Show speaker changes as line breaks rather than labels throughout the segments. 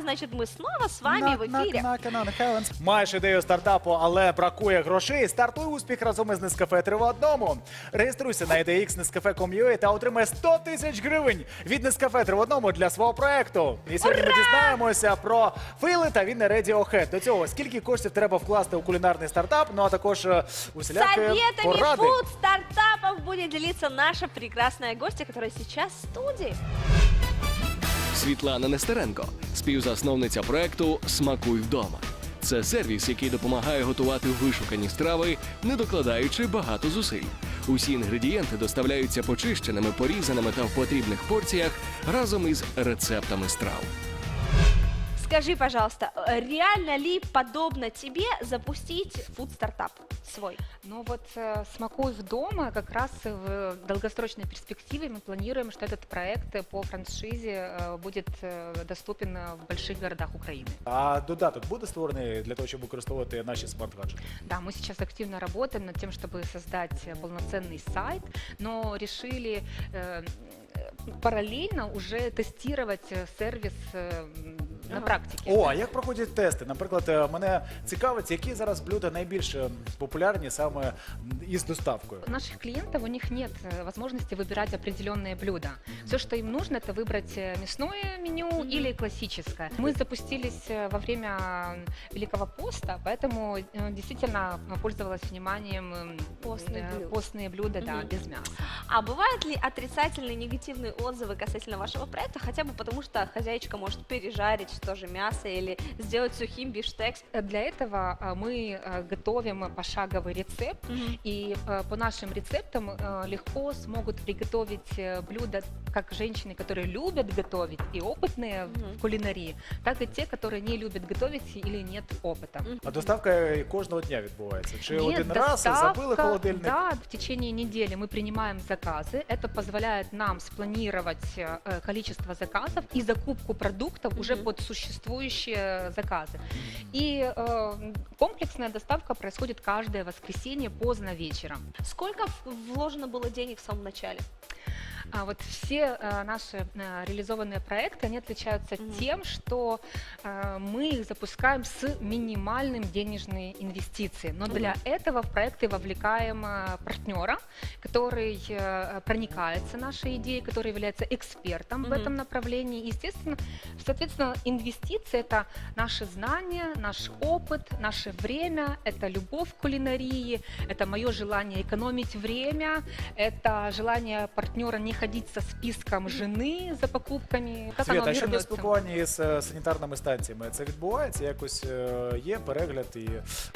значит, мы снова с вами в эфире.
Маєш ідею стартапу, але бракує грошей. Стартуй успіх разом із Нескафе 3 в одному. Реєструйся на IDX Nescafe.com.ua та отримай 100 тисяч гривень від Нескафе 3 в одному для свого проекту. І сьогодні ми дізнаємося про фейли та він Radiohead. До цього скільки коштів треба вкласти у кулінарний стартап, ну а також е, усілякі
Советами
поради.
фуд стартапов будет делиться наша прекрасная гостья, которая сейчас в студии.
Світлана Нестеренко, співзасновниця проекту Смакуй вдома. Це сервіс, який допомагає готувати вишукані страви, не докладаючи багато зусиль. Усі інгредієнти доставляються почищеними, порізаними та в потрібних порціях разом із рецептами страв.
Скажи, пожалуйста, э, реально ли подобно тебе запустить фуд-стартап свой?
Ну вот э, «Смакуй в дома» как раз в долгосрочной перспективе мы планируем, что этот проект э, по франшизе э, будет э, доступен э, в больших городах Украины.
А додаток буде створений для того, щоб використовувати наші смарт-гаджети?
Да, мы сейчас активно работаем над тем, чтобы создать полноценный сайт, но решили э, параллельно уже тестировать э, сервис э, на
Ага.
практике.
О, а як проходять тести? Наприклад, е, мене цікавить, які зараз блюда найбільш е, популярні саме м, із доставкою.
У наших клиентов у них нет э, возможности выбирать определенные блюда. Все, что им нужно, это выбрать э, мясное меню
Мгм.
или классическое. Мы запустились э, во время Великого поста, поэтому э, действительно э, пользовалась вниманием м,
Постных
э,
блюд.
постные блюда, да,
Мгм.
без мяса.
А бывают ли отрицательные, негативные отзывы касательно вашего проекта, хотя бы потому, что хозяйка может пережарить тоже мясо или сделать сухим бифштекс?
Э, Для этого э, мы э, готовим пошаговый рецепт, и э, по нашим рецептам легко смогут приготовить блюда как женщины, которые любят готовить и опытные
Мгм.
в кулинарии, так и те, которые не любят готовить или нет опыта.
А доставка е, кожного дня відбувається? Чи
Нет,
один раз
доставка,
забили холодильник?
Да, в течение недели мы принимаем заказы. Это позволяет нам спланировать количество заказов и закупку продуктов уже
Мгм.
под существующие заказы. И э, комплексная доставка происходит каждое воскресенье поздно вечером.
Сколько вложено было денег в самом начале?
А вот все э, наши э, реализованные проекты, они отличаются
Мгм.
тем, что э, мы их запускаем с минимальным денежной инвестицией. Но для этого в проекты вовлекаем э, партнера, который э, проникается нашей идеей, который является экспертом в
Мгм.
этом направлении. Естественно, соответственно, инвестиции это наши знания, наш опыт, наше время, это любовь к кулинарии, это мое желание экономить время, это желание партнера не ходить со списком жены за покупками. Как
Світ,
оно
а щодо
вернется?
спілкування із е, санітарними станціями, це відбувається? Якось е, є перегляд і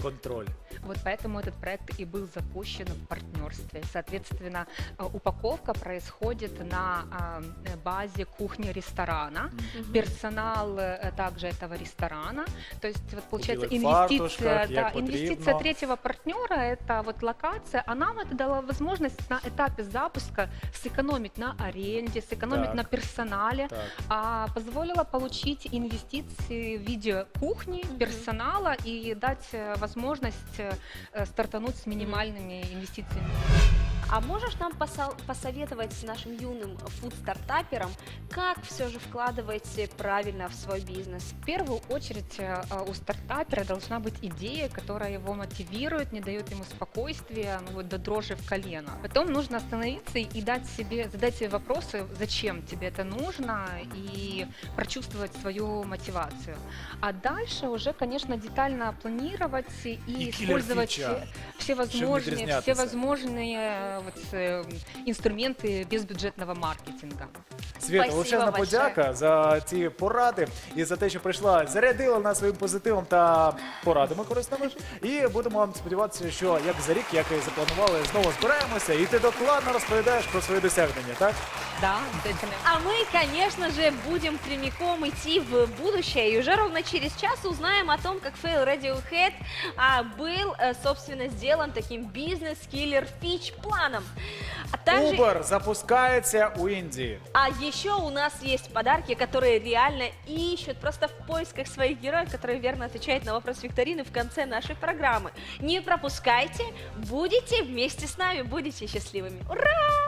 контроль?
Вот поэтому этот проект и был запущен в партнерстве. Соответственно, э, упаковка происходит на а, э, базе кухни-ресторана. Персонал э, также этого ресторана. То есть, вот получается,
Купили в
инвестиция,
фартушках,
да,
як
инвестиция
потрібно.
третьего партнера это вот локация, а нам это дало возможность на этапе запуска сэкономить на аренде, сэкономить
Так.
на персонале,
Так.
а позволило получить инвестиции в виде кухни,
Мгм.
персонала и дать э, возможность э, э, стартануть с минимальными инвестициями.
А можешь нам посо- посоветовать нашим юным фуд-стартаперам, как все же вкладывать правильно в свой бизнес?
В первую очередь э, э, у стартапера должна быть идея, которая его мотивирует, не дает ему спокойствия, ну вот до дрожи в колено. Потом нужно остановиться и дать себе, задать себе вопросы, зачем тебе это нужно, и прочувствовать свою мотивацию. А дальше уже, конечно, детально планировать и,
И
использовать
киллер-фича,
все возможные, все
відрізнятися.
возможные э, вот, э, инструменты безбюджетного маркетинга.
Світа,
Спасибо
величезна
большое.
подяка за ці поради і за те, що прийшла, зарядила нас своїм позитивом та порадами корисними. І будемо сподіватися, що як за рік, як і запланували, знову збираємося, і ти докладно розповідаєш про свої досягнення, так?
Да, обязательно.
А мы, конечно же, будем прямиком идти в будущее. И уже ровно через час узнаем о том, как Fail Radiohead а, был, э, собственно, сделан таким бизнес-киллер фич планом. А также...
Uber запускається у Індії.
А еще у нас есть подарки, которые реально ищут просто в поисках своих героев, которые верно отвечают на вопрос викторины в конце нашей программы. Не пропускайте, будете вместе с нами, будете счастливыми. Ура!